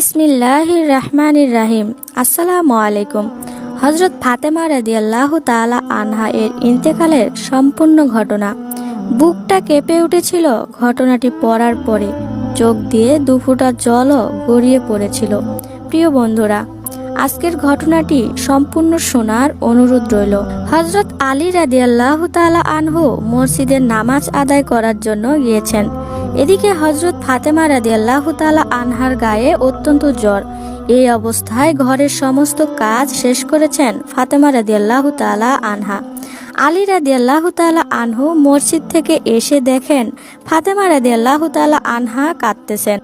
বিসমিল্লাহির রহমানির রাহিম আসসালামু আলাইকুম হজরত ফাতেমা রাদিয়াল্লাহু তাআলা আনহা এর ইন্তেকালের সম্পূর্ণ ঘটনা। বুকটা কেঁপে উঠেছিল, ঘটনাটি পড়ার পরে চোখ দিয়ে দুফোঁটা জলও গড়িয়ে পড়েছিল। প্রিয় বন্ধুরা, আজকের ঘটনাটি সম্পূর্ণ শোনার অনুরোধ রইল। হজরত আলী রাদিয়াল্লাহু তাআলা আনহু মসজিদের নামাজ আদায় করার জন্য গিয়েছেন। এদিকে হজরত ফাতেমা রাদিয়াল্লাহু তাআলা আনহার গায়ে অত্যন্ত জ্বর। এই অবস্থায় ঘরের সমস্ত কাজ শেষ করেছেন ফাতেমা রাদিয়াল্লাহু তাআলা আনহা। আলী রাদিয়াল্লাহু তাআলা আনহু মসজিদ থেকে এসে দেখেন ফাতেমা রাদিয়াল্লাহু তাআলা আনহা কাঁদতেছেন।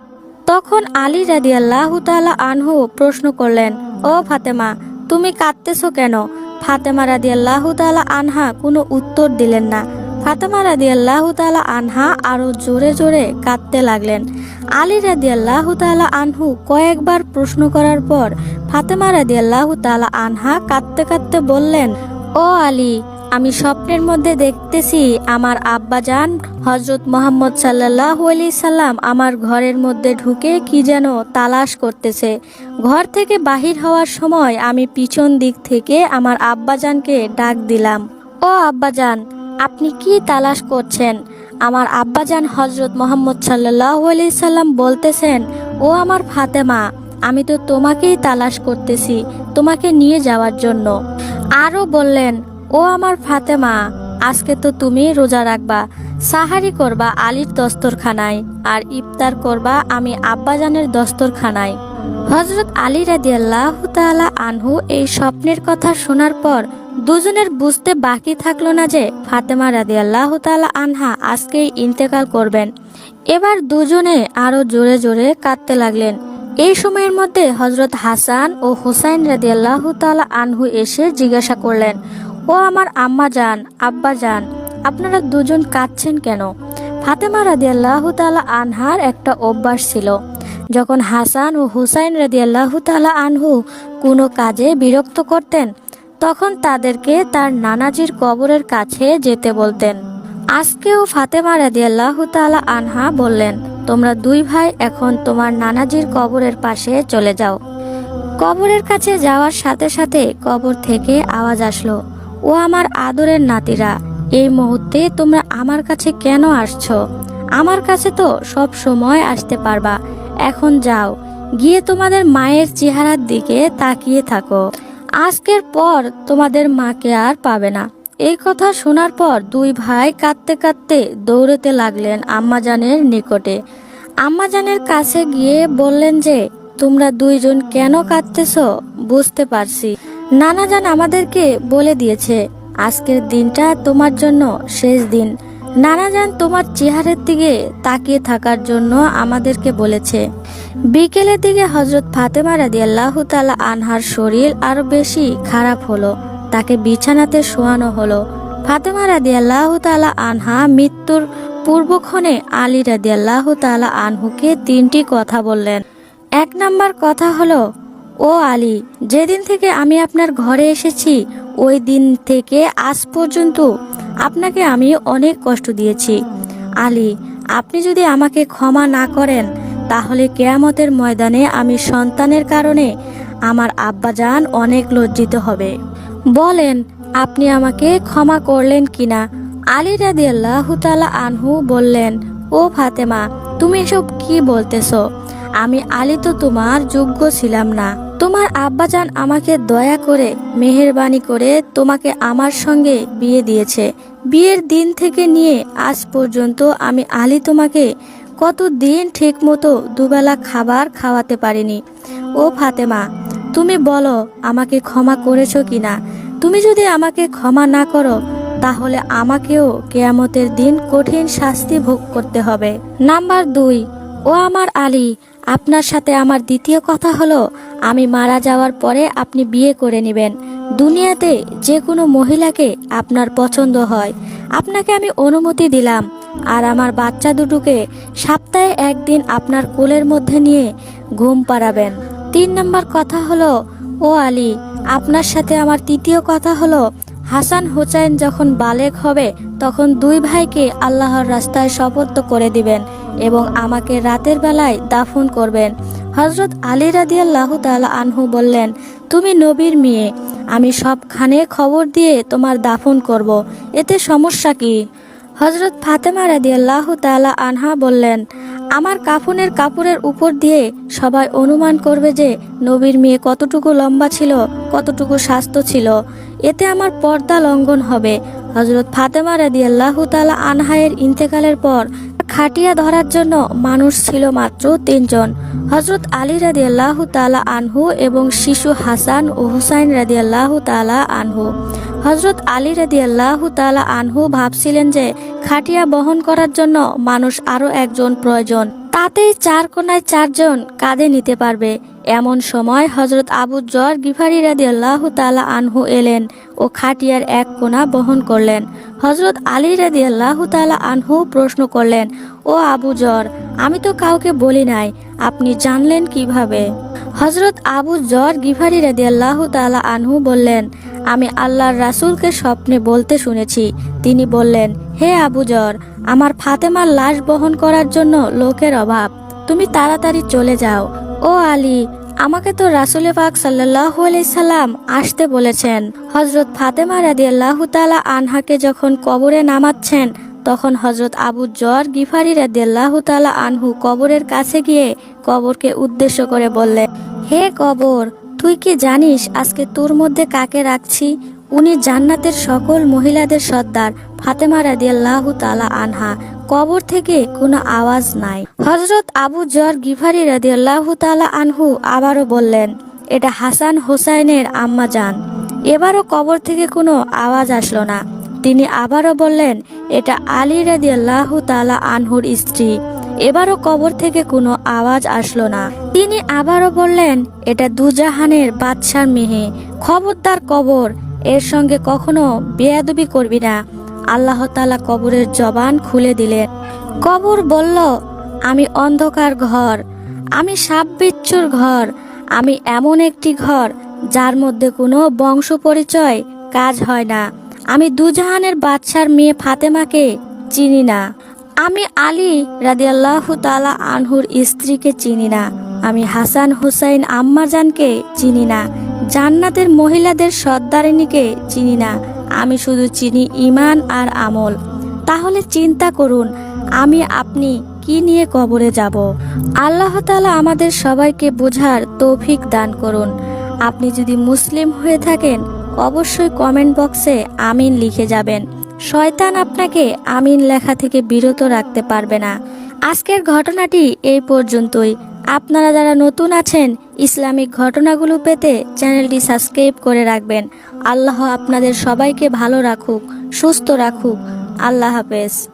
তখন আলী রাদিয়াল্লাহু তাআলা আনহু প্রশ্ন করলেন, ও ফাতেমা, তুমি কাঁদতেছো কেন? ফাতেমা রাদিয়াল্লাহু তাআলা আনহা কোনো উত্তর দিলেন না। ফাতেমা রাদিয়াল্লাহু তাআলা আনহা আরও জোরে জোরে কাঁদতে লাগলেন। আলী রাদিয়াল্লাহু তাআলা আনহু কয়েকবার প্রশ্ন করার পর ফাতেমা রাদিয়াল্লাহু তাআলা আনহা কাঁদতে কাঁদতে বললেন, ও আলী, আমি স্বপ্নের মধ্যে দেখতেছি আমার আব্বাজান হজরত মোহাম্মদ সাল্লাহ আলি সাল্লাম আমার ঘরের মধ্যে ঢুকে কি যেন তালাশ করতেছে। ঘর থেকে বাহির হওয়ার সময় আমি পিছন দিক থেকে আমার আব্বাজানকে ডাক দিলাম, ও আব্বাজান আপনি কি তালাশ করছেন? আমার আব্বাজান হজরত মোহাম্মদ সাল্লাহ সাল্লাম বলতেছেন, ও আমার ফাতেমা, আমি তো তোমাকেই তালাশ করতেছি, তোমাকে নিয়ে যাওয়ার জন্য। আরও বললেন, ও আমার ফাতেমা, আজকে তো তুমি রোজা রাখবা, সাহারি করবা আলীর দস্তরখানায়, আর ইফতার করবা আমি আব্বাজানের দস্তরখানায়। হজরত আলী রাদিয়াল্লাহ তাআলা আনহু এই স্বপ্নের কথা শোনার পর দুজনের বুঝতে বাকি থাকল না যে ফাতেমা রাদিয়াল্লাহ তাআলা আনহা আজকেই ইন্তেকাল করবেন। এবার দুজনে আরও জোরে জোরে কাঁদতে লাগলেন। এই সময়ের মধ্যে হজরত হাসান ও হুসাইন রাদিয়াল্লাহ তাআলা আনহু এসে জিজ্ঞাসা করলেন, ও আমার আম্মা যান, আব্বা যান, আপনারা দুজন কাঁদছেন কেন? ফাতেমা রাদিয়াল্লাহ তাআলা আনহার একটা অভ্যাস ছিল। যখন হাসান ও হুসাইন রাদিয়াল্লাহ তাআলা আনহু কোনো কাজে বিরক্ত করতেন তখন তাদেরকে তার নানাজির কবরের কাছে যেতে বলতেন। আজকেও ফাতেমা রাদিয়াল্লাহু আনহা বললেন, তোমরা দুই ভাই এখন তোমার নানাজির কবরের পাশে চলে যাও। কবরের কাছে যাওয়ার সাথে সাথে কবর থেকে আওয়াজ আসলো, ও আমার আদরের নাতিরা, এই মুহূর্তে তোমরা আমার কাছে কেন আসছো? আমার কাছে তো সব সময় আসতে পারবা। এখন যাও, গিয়ে তোমাদের মায়ের চেহারার দিকে তাকিয়ে থাকো। আজকের পর তোমাদের মাকে আর পাবে না। এই কথা শোনার পর দুই ভাই কাঁদতে কাঁদতে দৌড়তে লাগলেন আম্মাজানের নিকটে। আম্মাজানের কাছে গিয়ে বললেন যে, তোমরা দুইজন কেন কাঁদতেছ? বুঝতে পারছি। নানাজান আমাদেরকে বলে দিয়েছে, আজকের দিনটা তোমার জন্য শেষ দিন। নানাজান তোমার চেহারের দিকে তাকিয়ে থাকার জন্য আমাদেরকে বলেছে বিকেলের দিকে হজরত ফাতেমা রাদি আল্লাহ তালা আনহার শরীর আরও বেশি খারাপ হলো। তাকে বিছানাতে শোয়ানো হলো। ফাতেমা রাদি আল্লাহ তালা আনহা মৃত্যুর পূর্বক্ষণে আলী রাদি আল্লাহ তালা আনহুকে তিনটি কথা বললেন। এক নাম্বার কথা হলো, ও আলী, যেদিন থেকে আমি আপনার ঘরে এসেছি, ওই দিন থেকে আজ পর্যন্ত আপনাকে আমি অনেক কষ্ট দিয়েছি। আলী, আপনি যদি আমাকে ক্ষমা না করেন তাহলে কেয়ামতের ময়দানে আমি সন্তানের কারণে আমার আব্বাজান অনেক লজ্জিত হবে। বলেন, আপনি আমাকে ক্ষমা করলেন কিনা? আলী রাদি আল্লাহ আনহু বললেন, ও ফাতেমা, তুমি এসব কি বলতেছো? আমি আলী তো তোমার যোগ্য ছিলাম না। তোমার আব্বাজান আমাকে দয়া করে, মেহেরবানি করে তোমাকে আমার সঙ্গে বিয়ে দিয়েছে। বিয়ের দিন থেকে নিয়ে আজ পর্যন্ত আমি আলী তোমাকে কত দিন ঠিক মতো দুবেলা খাবার খাওয়াতে পারিনি। ও ফাতেমা, তুমি বলো, আমাকে ক্ষমা করেছ কিনা? তুমি যদি আমাকে ক্ষমা না করো, তাহলে আমাকেও কেয়ামতের দিন কঠিন শাস্তি ভোগ করতে হবে। নাম্বার দুই, ও আমার আলী, আপনার সাথে আমার দ্বিতীয় কথা হলো, আমি মারা যাওয়ার পরে আপনি বিয়ে করে নেবেন। দুনিয়াতে যে কোনো মহিলাকে আপনার পছন্দ হয়। আপনাকে আমি অনুমতি দিলাম। আর আমার বাচ্চা দুটোকে সপ্তাহে একদিন আপনার কোলের মধ্যে নিয়ে ঘুম পাড়াবেন। তিন নম্বর কথা হলো, ও আলী, আপনার সাথে আমার তৃতীয় কথা হলো, হাসান হোসেন যখন বালেক হবে, তখন দুই ভাইকে আল্লাহর রাস্তায় শপথ করে দিবেন এবং আমাকে রাতের বেলায় দাফন করবেন। হজরত আলী রাদিয়াল্লাহু তাআলা আনহু বললেন, তুমি নবীর মেয়ে, আমি সবখানে খবর দিয়ে তোমার দাফন করব। এতে সমস্যা কি? হজরত ফাতেমা রাদিয়াল্লাহু তাআলা আনহা বললেন, আমার কাফনের কাপড়ের উপর দিয়ে সবাই অনুমান করবে যে নবীর মেয়ে কতটুকু লম্বা ছিল, কতটুকু স্বাস্থ্য ছিল। এতে আমার পর্দা লঙ্ঘন হবে। হজরত ফাতেমা রাদিয়াল্লাহু তাআলা আনহায়ের ইন্তেকালের পর খাটিয়া ধরার জন্য মানুষ ছিল মাত্র তিনজন হজরত আলী রাদি আল্লাহ তালা আনহু এবং শিশু হাসান ও হুসাইন রাদি আল্লাহ তালা আনহু। হজরত আলী রাদি আল্লাহ তালা আনহু ভাবছিলেন যে খাটিয়া বহন করার জন্য মানুষ আরও একজন প্রয়োজন। তাতেই চার কোনায় চারজন কাঁধে নিতে পারবে। এমন সময় হজরত আবু জর গিফারি রাদি আল্লাহ তালা আনহু এলেন ও খাটিয়ার এক কোনা বহন করলেন। হজরত আলী রাদি আল্লাহ তালা আনহু প্রশ্ন করলেন, ও আবু জর, আমি তো কাউকে বলি নাই, আপনি জানলেন কীভাবে? হজরত আবু জর গিফারি রাদি আল্লাহ তালা আনহু বললেন আমি আল্লাহর রাসূলকে স্বপ্নে বলতে শুনেছি। তিনি বললেন, হে আবু জর, আমার ফাতেমার লাশ বহন করার জন্য লোকের অভাব। তুমি তাড়াতাড়ি চলে যাও। ও আলী, আমাকে তো রাসুলে পাক সাল্লাহ সাল্লাম আসতে বলেছেন। হজরত ফাতেমা রাদি আল্লাহ তালা আনহাকে যখন কবরে নামাচ্ছেন, তখন হজরত আবু জর গিফারি রাদি আল্লাহ তালা আনহু কবরের কাছে গিয়ে কবরকে উদ্দেশ্য করে বললেন, হে কবর তুই কি জানিস আজকে তোর মধ্যে কাকে রাখছি? উনি জান্নাতের সকল মহিলাদের সর্দার, ফাতেমা রাদিয়াল্লাহু তালা আনহা। কবর থেকে কোনো আওয়াজ নাই। হজরত আবু জর গিফারি রাদিয়াল্লাহু তালা আনহু আবারও বললেন, এটা হাসান হোসাইনের আম্মা যান এবারও কবর থেকে কোনো আওয়াজ আসলো না। তিনি আবারও বললেন, এটা আলী রাদিয়াল্লাহু তালা আনহুর স্ত্রী। এবারও কবর থেকে কোনো আওয়াজ আসলো না। তিনি আবারও বললেন, এটা দুজাহানের বাদশার মেহে খবরদার কবর। এর সঙ্গে কখনো বেয়াদবি করবি না। আল্লাহ তালা কবরের জবান খুলে দিলেন। কবর বলল, আমি অন্ধকার ঘর। আমি সাপ বিচ্ছুর ঘর। আমি এমন একটি ঘর, যার মধ্যে কোনো বংশ পরিচয় কাজ হয় না। আমি দুজাহানের বাদশার মেয়ে ফাতেমাকে চিনি না। আমি আলী রাদিয়াল্লাহু তালা আনহুর স্ত্রীকে চিনি না। আমি হাসান হুসাইন আম্মাজানকে চিনি না। জান্নাতের মহিলাদের সর্দারিনীকে চিনি না। আমি শুধু চিনি ইমান আর আমল। তাহলে চিন্তা করুন, আমি আপনি কি নিয়ে কবরে যাব? আল্লাহ তালা আমাদের সবাইকে বোঝার তৌফিক দান করুন। আপনি যদি মুসলিম হয়ে থাকেন, অবশ্যই কমেন্ট বক্সে আমিন লিখে যাবেন। শয়তান আপনাকে আমিন লেখা থেকে বিরত রাখতে পারবে না। আজকের ঘটনাটি এই পর্যন্তই। আপনারা যারা নতুন আছেন, ইসলামিক ঘটনাগুলো পেতে চ্যানেলটি সাবস্ক্রাইব করে রাখবেন। আল্লাহ আপনাদের সবাইকে ভালো রাখুক, সুস্থ রাখুক। আল্লাহ হাফেজ।